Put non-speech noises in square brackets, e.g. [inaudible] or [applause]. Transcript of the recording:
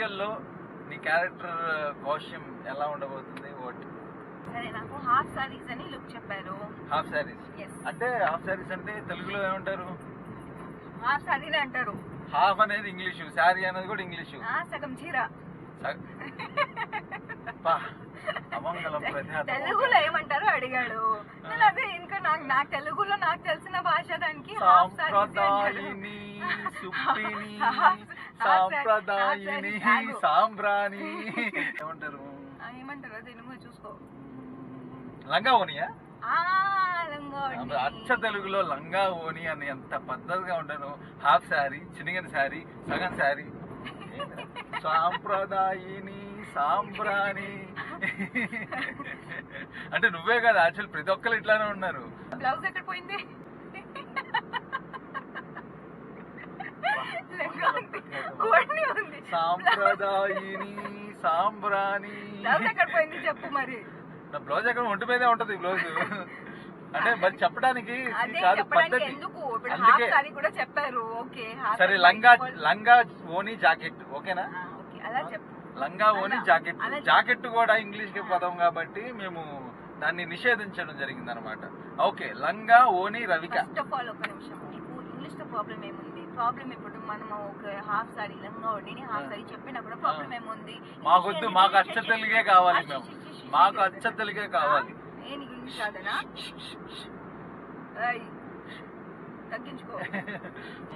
సీరియల్లో నీ character costume ఎలా ఉండబోతుంది? వాట్ సరే నాకు హాఫ్ సారీస్ అని లుక్ చెప్పారు. హాఫ్ ఎస్ అంటే హాఫ్ శారీస్ అంటే తెలుగులో ఏమంటారు? హాఫ్ సారీనే అంటారు. హాఫ్ అనేది ఇంగ్లీషు శారీ అనేది కూడా ఇంగ్లీషు. సగం చీర. తెలుగులో ఏమంటారో అడిగాడు. నేను అదే ఇంకా నాకు నాకు తెలుగులో నాకు తెలిసిన భాష దానికి హాఫ్ సారీస్ సాంప్రదాయిని. సాంబ్రాణి. [laughs] ఏమంటారు? ఏమంటారు? తెలుగు చూసుకో. లంగా ఓనియా. అచ్చ తెలుగులో లంగా ఓని అని ఎంత పద్ధతిగా ఉంటాను హాఫ్ శారీ చిన్నగని శారీ సగం శారీ. సాంప్రదాయిని సాంబ్రాణి. [laughs] అంటే నువ్వే కదా యాక్చువల్ ప్రతి ఒక్కరు ఇట్లానే ఉన్నారు. బ్లౌజ్ ఎక్కడ పోయింది? సాంప్రదాయిని సాంబ్రాణి. బ్లౌజ్ ఎక్కడ పోయింది చెప్పు మరి. నా బ్లౌజ్ ఎక్కడ ఒంటి మీదే ఉంటది బ్లౌజ్. అంటే మరి చెప్పడానికి అదే కాదు చెప్పడానికి పద్ధతి. ఎందుకు? ఇప్పుడు హాఫ్ అందుకే సారీ కూడా చెప్పారు. ఓకే సరే లంగా లంగా ఓని జాకెట్ ఓకేనా? అలా చెప్పు. లంగా ఓని అలా- జాకెట్. అలా. జాకెట్ కూడా ఇంగ్లీష్కి పదం కాబట్టి మేము దాన్ని నిషేధించడం జరిగింది అనమాట ఓకే లంగా ఓని రవిక. ఫస్ట్ ఆఫ్ ఆల్ ఒక నిమిషం. నీకు ఇంగ్లీష్తో ప్రాబ్లం ఏముంది? ప్రాబ్లం ఇప్పుడు మనం ఒక హాఫ్ సారీ లంగా వడ్డీని హాఫ్ సారీ చెప్పినా కూడా ప్రాబ్లం ఏముంది? మాకొద్దు మాకు అచ్చ తెలుగే కావాలి మేము. మాకు అచ్చ తెలుగే కావాలి. నేను ఇంగ్లీష్ కాదనా తగ్గించుకో. [laughs]